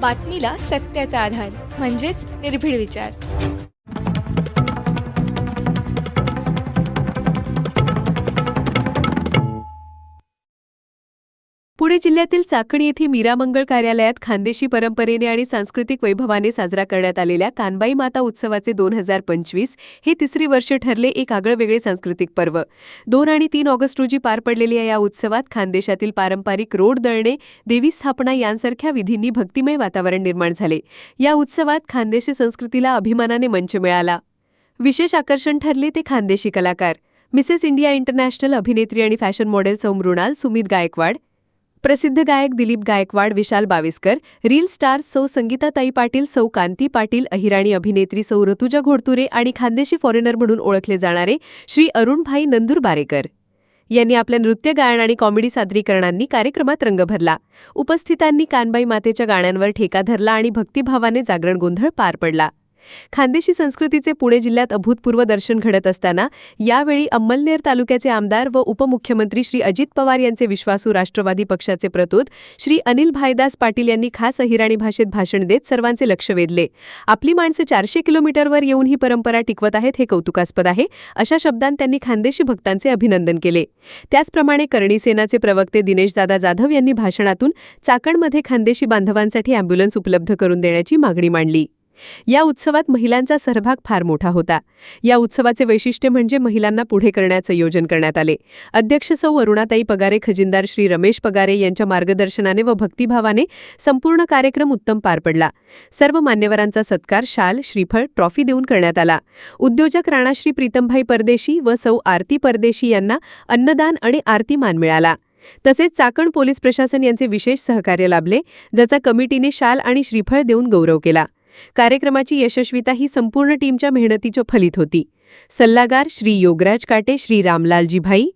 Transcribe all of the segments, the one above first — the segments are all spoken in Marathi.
बातमीला सत्याचा आधार म्हणजेच निर्भीड विचार. पुणे जिल्ह्यातील चाकणी येथे मीरामंगळ कार्यालयात खानदेशी परंपरेने आणि सांस्कृतिक वैभवाने साजरा करण्यात आलेल्या कानबाई माता उत्सवाचे दोन हजार पंचवीस हे तिसरे वर्ष ठरले एक आगळवेगळे सांस्कृतिक पर्व. दोन आणि तीन ऑगस्ट रोजी पार पडलेल्या या उत्सवात खानदेशातील पारंपरिक रोड दळणे देवी स्थापना यांसारख्या विधींनी भक्तिमय वातावरण निर्माण झाले. या उत्सवात खानदेशी संस्कृतीला अभिमानाने मंच मिळाला. विशेष आकर्षण ठरले ते खानदेशी कलाकार. मिसेस इंडिया इंटरनॅशनल अभिनेत्री आणि फॅशन मॉडेल सौ मृणाल सुमित गायकवाड प्रसिद्ध गायक दिलीप गायकवाड विशाल बाविस्कर रील स्टार सौ संगीताताई पाटील सौ कांती पाटील अहिराणी अभिनेत्री सौ ऋतुजा घोडतुरे आणि खानदेशी फॉरेनर म्हणून ओळखले जाणारे श्री अरुणभाई नंदुरबारेकर यांनी आपल्या नृत्य गायन आणि कॉमेडी सादरीकरणांनी कार्यक्रमात रंग भरला. उपस्थितांनी कानबाई मातेच्या गाण्यांवर ठेका धरला आणि भक्तिभावाने जागरण गोंधळ पार पडला. खानदेशी संस्कृतीचे पुणे जिल्ह्यात अभूतपूर्व दर्शन घडत असताना यावेळी अंमलनेर तालुक्याचे आमदार व उपमुख्यमंत्री श्री अजित पवार यांचे विश्वासू राष्ट्रवादी पक्षाचे प्रतोद श्री अनिल भाईदास पाटील यांनी खास अहिराणी भाषेत भाषण देत सर्वांचे लक्ष वेधले. आपली माणसे चारशे किलोमीटरवर येऊन ही परंपरा टिकवत आहेत हे कौतुकास्पद आहे अशा शब्दांत त्यांनी खानदेशी भक्तांचे अभिनंदन केले. त्याचप्रमाणे करणी सेनाचे प्रवक्ते दिनेशदादा जाधव यांनी भाषणातून चाकणमध्ये खानदेशी बांधवांसाठी अँब्युलन्स उपलब्ध करून देण्याची मागणी मांडली. या उत्सवात महिलांचा सहभाग फार मोठा होता. या उत्सवाचे वैशिष्ट्य म्हणजे महिलांना पुढे करण्याचं योजन करण्यात आले. अध्यक्ष सौ वरुणाताई पगारे खजिनदार श्री रमेश पगारे यांच्या मार्गदर्शनाने व भक्तिभावाने संपूर्ण कार्यक्रम उत्तम पार पडला. सर्व मान्यवरांचा सत्कार शाल श्रीफळ ट्रॉफी देऊन करण्यात आला. उद्योजक राणाश्री प्रीतमभाई परदेशी व सौ आरती परदेशी यांना अन्नदान आणि आरती मान मिळाला. तसेच चाकण पोलीस प्रशासन यांचे विशेष सहकार्य लाभले ज्याचा कमिटीने शाल आणि श्रीफळ देऊन गौरव केला. कार्यक्रमाची यशस्विता ही संपूर्ण टीमच्या मेहनतीचं फलित होती. सल्लागार श्री योगराज काटे श्री रामलालजी भाई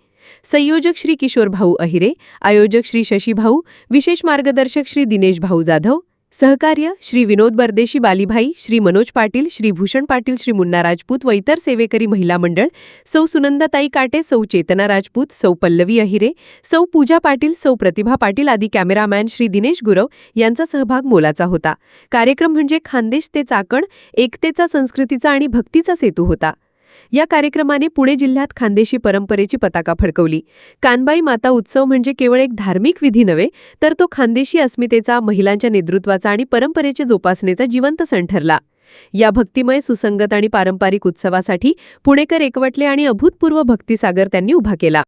संयोजक श्री किशोर भाऊ अहिरे आयोजक श्री शशी भाऊ विशेष मार्गदर्शक श्री दिनेश भाऊ जाधव सहकार्य श्री विनोद बरदेशी बालीभाई श्री मनोज पाटील श्री भूषण पाटील श्री मुन्ना राजपूत व इतर सेवेकरी महिला मंडळ सौ सुनंदाताई काटे सौ चेतना राजपूत सौ पल्लवी अहिरे सौ पूजा पाटील सौ प्रतिभा पाटील आदी कॅमेरामॅन श्री दिनेश गुरव यांचा सहभाग मोलाचा होता. कार्यक्रम म्हणजे खानदेश ते चाकण एकतेचा संस्कृतीचा आणि भक्तीचा सेतू होता. या कार्यक्रमाने पुणे जिल्ह्यात खानदेशी परंपरेची पताका फडकवली. कानबाई माता उत्सव म्हणजे केवळ एक धार्मिक विधी नव्हे तर तो खानदेशी अस्मितेचा महिलांच्या नेतृत्वाचा आणि परंपरेच्या जोपासनेचा जिवंत सण ठरला. या भक्तिमय सुसंगत आणि पारंपरिक उत्सवासाठी पुणेकर एकवटले आणि अभूतपूर्व भक्तिसागर त्यांनी उभा केला.